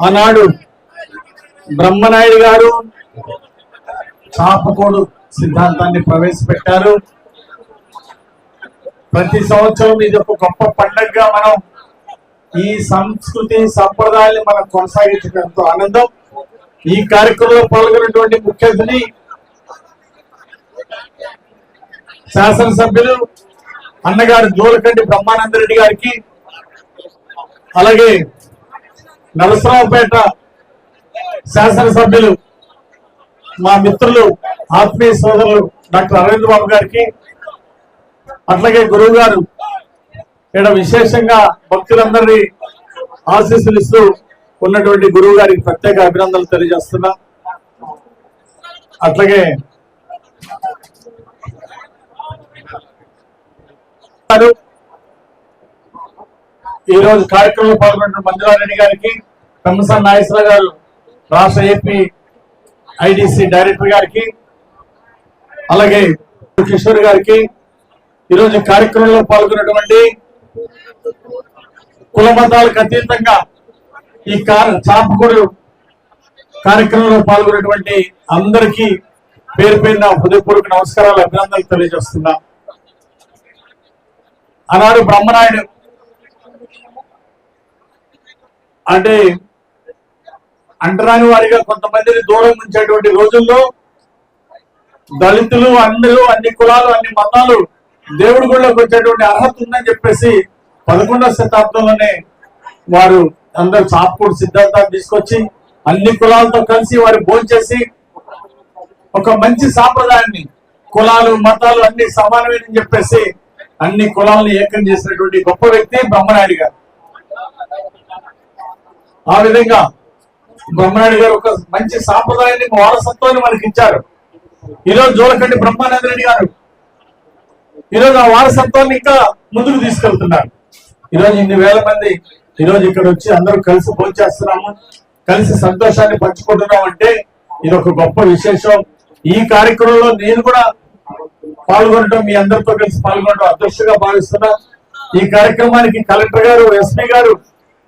ఆనాడు బ్రహ్మనాయుడు గారు చాపకోడు సిద్ధాంతాన్ని ప్రవేశపెట్టారు. ప్రతి సంవత్సరం ఇది ఒక గొప్ప పండగగా మనం ఈ సంస్కృతి సంప్రదాయాన్ని మనం కొనసాగించడం ఎంతో ఆనందం. ఈ కార్యక్రమంలో పాల్గొన్నటువంటి ముఖ్య అతిథి శాసనసభ్యులు అన్నగారు జోలకండి బ్రహ్మానందరెడ్డి గారికి అలాగే నరసరావుపేట శాసనసభ్యులు మా మిత్రులు ఆత్మీయ సోదరులు డాక్టర్ అరవింద్ బాబు గారికి అట్లాగే గురువు గారు ఇక్కడ విశేషంగా భక్తులందరినీ ఆశీస్సులు ఇస్తూ ఉన్నటువంటి గురువు గారికి ప్రత్యేక అభినందనలు తెలియజేస్తున్నా. అట్లాగే గారు ఈ రోజు కార్యక్రమంలో పాల్గొంటున్న మంజులారెడ్డి గారికి కమ్మసాన్ నాగేశ్వర గారు రాష్ట్ర ఏపీ ఐడిసి డైరెక్టర్ గారికి అలాగే కిషోర్ గారికి ఈరోజు కార్యక్రమంలో పాల్గొన్నటువంటి కుల మతాలకు అతీతంగా ఈ కార్ చాపకూడు కార్యక్రమంలో పాల్గొన్నటువంటి అందరికీ పేరు పేరున హృదయపూర్వక నమస్కారాలు అభినందనలు తెలియజేస్తున్నా. ఆనాడు బ్రహ్మనాయుడు అంటే అంటరాని వారిగా కొంతమందిని దూరం ఉంచేటువంటి రోజుల్లో దళితులు అందరూ అన్ని కులాలు అన్ని మతాలు దేవుడి గుళ్ళకి వచ్చేటువంటి అర్హత ఉందని చెప్పేసి పదకొండవ శతాబ్దంలోనే వారు అందరు చాపకూడు సిద్ధాంతాన్ని తీసుకొచ్చి అన్ని కులాలతో కలిసి వారు భోంచేసి ఒక మంచి సాంప్రదాయాన్ని కులాలు మతాలు అన్ని సమానమైన చెప్పేసి అన్ని కులాలను ఏకం చేసినటువంటి గొప్ప వ్యక్తి బ్రహ్మనాయుడు గారు. ఆ విధంగా బ్రహ్మనాయుడు గారు ఒక మంచి సాంప్రదాయాన్ని వారసత్వాన్ని మనకి ఇచ్చారు. ఈరోజు జోలకండి బ్రహ్మానంద రెడ్డి గారు ఈరోజు ఆ వారసత్వాన్ని ఇంకా ముందుకు తీసుకెళ్తున్నారు. ఈరోజు ఇన్ని వేల మంది ఈరోజు ఇక్కడ వచ్చి అందరూ కలిసి భోజేస్తున్నాము కలిసి సంతోషాన్ని పంచుకుంటున్నాం అంటే ఇది ఒక గొప్ప విశేషం. ఈ కార్యక్రమంలో నేను కూడా పాల్గొనడం మీ అందరితో కలిసి పాల్గొనడం అదృష్టంగా భావిస్తున్నా. ఈ కార్యక్రమానికి కలెక్టర్ గారు ఎస్పీ గారు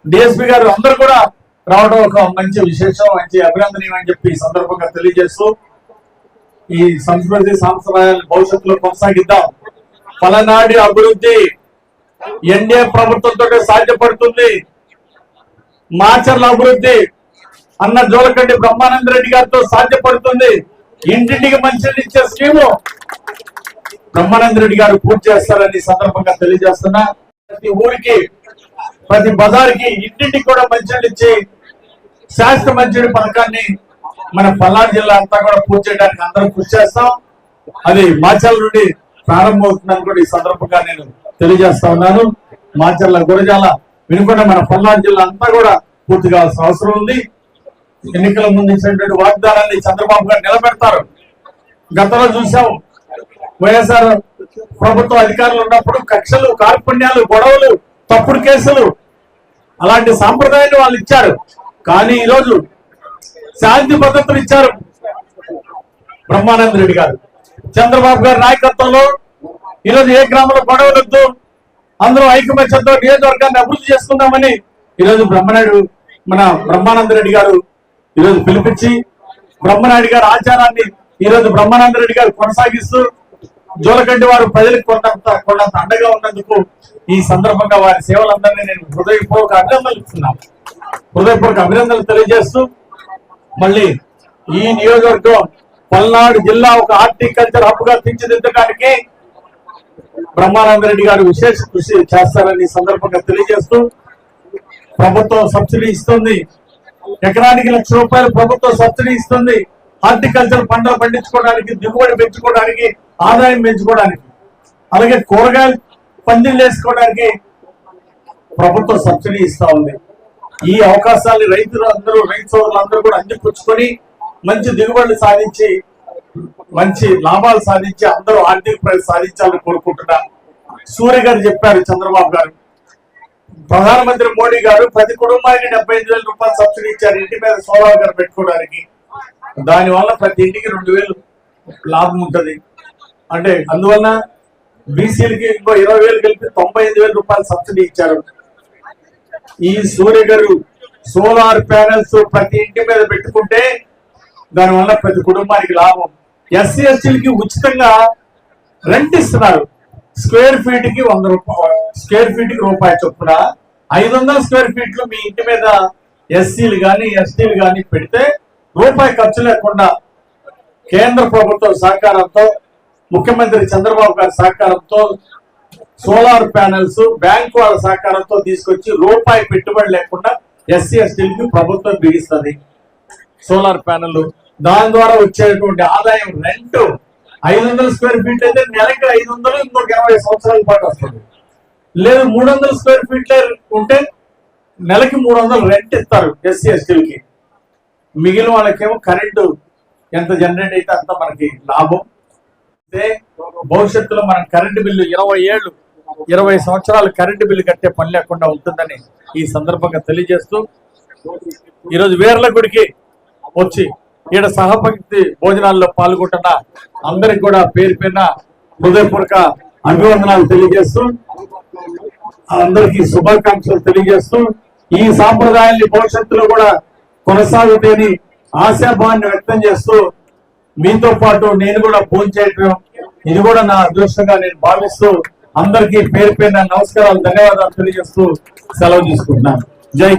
డిఎస్పీ గారు అందరు కూడా రావడం ఒక మంచి విశేషం మంచి అభినందనీయం అని చెప్పి సందర్భంగా తెలియజేస్తూ ఈ సంస్కృతి సాంప్రదాయాలు భవిష్యత్తులో కొనసాగిద్దాం. పలనాడి అభివృద్ధి ఎన్డీఏ ప్రభుత్వంతో సాధ్యపడుతుంది. మాచర్ల అభివృద్ధి అన్న జోలకండి బ్రహ్మానంద రెడ్డి గారితో సాధ్యపడుతుంది. ఇంటింటికి మంచిని ఇచ్చే స్కీము బ్రహ్మానంద రెడ్డి గారు పూర్తి చేస్తారని సందర్భంగా తెలియజేస్తున్నా. ప్రతి ఊరికి ప్రతి బజార్కి ఇంటింటికి కూడా మంచినీళ్ళు ఇచ్చి శాస్త్ర మంచినీటి పథకాన్ని మన పల్నాడు జిల్లా అంతా కూడా పూర్తి చేయడానికి అందరం కృషి చేస్తాం. అది మాచర్ల నుండి ప్రారంభమవుతుందని కూడా ఈ సందర్భంగా నేను తెలియజేస్తా ఉన్నాను. మాచర్ల గురజాల వినుకొండ మన పల్నాడు జిల్లా అంతా కూడా పూర్తి కావాల్సిన అవసరం ఉంది. ఎన్నికల ముందు ఇచ్చినటువంటి వాగ్దానాన్ని చంద్రబాబు గారు నిలబెడతారు. గతంలో చూసాం వైఎస్ఆర్ ప్రభుత్వ అధికారులు ఉన్నప్పుడు కక్షలు కార్పుణ్యాలు గొడవలు తప్పుడు కేసులు అలాంటి సాంప్రదాయాన్ని వాళ్ళు ఇచ్చారు. కానీ ఈరోజు శాంతి భద్రతలు ఇచ్చారు బ్రహ్మానంద రెడ్డి గారు. చంద్రబాబు గారి నాయకత్వంలో ఈరోజు ఏ గ్రామంలో గొడవలొద్దు అందరూ ఐకమత్యంతో నియోజకవర్గాన్ని అభివృద్ధి చేసుకుందామని ఈరోజు బ్రహ్మనాయుడు మన బ్రహ్మానంద రెడ్డి గారు ఈరోజు పిలిపించి బ్రహ్మనాయుడు గారి ఆచారాన్ని ఈరోజు బ్రహ్మానంద రెడ్డి గారు కొనసాగిస్తూ జోలకంటి వారు ప్రజలకు కొండంత కొండంత అండగా ఉన్నందుకు ఈ సందర్భంగా వారి సేవలందరినీ నేను హృదయపూర్వక అభినందనలు ఇస్తున్నాను. హృదయపూర్వక అభినందనలు తెలియజేస్తూ మళ్ళీ ఈ నియోజకవర్గం పల్నాడు జిల్లా ఒక హార్టికల్చర్ హబ్గా తీర్చిదిద్దడానికి బ్రహ్మానంద రెడ్డి గారు విశేష కృషి చేస్తారని సందర్భంగా తెలియజేస్తూ ప్రభుత్వం సబ్సిడీ ఇస్తుంది. ఎకరానికి లక్ష రూపాయలు ప్రభుత్వం సబ్సిడీ ఇస్తుంది. హార్టికల్చర్ పంటలు పండించుకోవడానికి దిగుబడి పెంచుకోవడానికి ఆదాయం పెంచుకోవడానికి అలాగే కూరగాయలు పందిళ్ళు వేసుకోవడానికి ప్రభుత్వం సబ్సిడీ ఇస్తా ఉంది. ఈ అవకాశాన్ని రైతులు అందరూ రైతు సోదరులు అందరూ కూడా అందిపుచ్చుకొని మంచి దిగుబడులు సాధించి మంచి లాభాలు సాధించి అందరూ ఆర్థిక ప్రగతి సాధించాలని కోరుకుంటున్నా. సూర్య గారు చెప్పారు చంద్రబాబు గారు. ప్రధానమంత్రి మోడీ గారు ప్రతి కుటుంబానికి డెబ్బై ఐదు వేల రూపాయలు సబ్సిడీ ఇచ్చారు. ఇంటి మీద సోలార్ గారు పెట్టుకోవడానికి. దానివల్ల ప్రతి ఇంటికి రెండు వేలు లాభం ఉంటుంది. అంటే అందువల్ల బీసీలకి ఇంకో ఇరవై వేలు కలిపి తొంభై ఐదు వేల రూపాయలు సబ్సిడీ ఇచ్చారు. ఈ సూర్య గారు సోలార్ ప్యానెల్స్ ప్రతి ఇంటి మీద పెట్టుకుంటే దానివల్ల ప్రతి కుటుంబానికి లాభం. ఎస్సీ ఎస్టీలకి ఉచితంగా రెంట్ ఇస్తున్నారు. స్క్వేర్ ఫీట్కి వంద రూపాయలు స్క్వేర్ ఫీట్కి రూపాయి చొప్పున ఐదు వందల స్క్వేర్ ఫీట్లు మీ ఇంటి మీద ఎస్సీలు కానీ ఎస్టీలు కానీ పెడితే రూపాయి ఖర్చు లేకుండా కేంద్ర ప్రభుత్వం సహకారంతో ముఖ్యమంత్రి చంద్రబాబు గారి సహకారంతో సోలార్ ప్యానెల్స్ బ్యాంకు వాళ్ళ సహకారంతో తీసుకొచ్చి రూపాయి పెట్టుబడి లేకుండా ఎస్సీ ఎస్టీలకి ప్రభుత్వం బిగిస్తుంది. సోలార్ ప్యానెల్ దాని ద్వారా వచ్చేటువంటి ఆదాయం రెంట్ ఐదు వందల స్క్వేర్ ఫీట్ అయితే నెలకి ఐదు వందలు ఇంకొక ఇరవై సంవత్సరాల పాటు వస్తుంది. లేదు మూడు వందల స్క్వేర్ ఫీట్లే ఉంటే నెలకి మూడు వందలు రెంట్ ఇస్తారు ఎస్సీ ఎస్టీలకి. మిగిలిన వాళ్ళకేమో కరెంటు ఎంత జనరేట్ అయితే అంత మనకి లాభం. అయితే భవిష్యత్తులో మనం కరెంటు బిల్లు ఇరవై ఏళ్ళు ఇరవై సంవత్సరాలు కరెంటు బిల్లు కట్టే పని లేకుండా ఉంటుందని ఈ సందర్భంగా తెలియజేస్తూ ఈరోజు వీర్ల గుడికి వచ్చి ఈడ సహపంక్తి భోజనాల్లో పాల్గొంటున్న అందరికి కూడా పేరు పేరున హృదయపూర్వక అభివందనాలు తెలియజేస్తూ అందరికీ శుభాకాంక్షలు తెలియజేస్తూ ఈ సాంప్రదాయాన్ని భవిష్యత్తులో కూడా కొనసాగుతాయని ఆశాభావాన్ని వ్యక్తం చేస్తూ మీతో పాటు నేను కూడా ఫోన్ చేయటం ఇది కూడా నా అదృష్టంగా నేను భావిస్తూ అందరికీ పేరు పేరు నమస్కారాలు ధన్యవాదాలు తెలియజేస్తూ సెలవు తీసుకుంటున్నాను. జై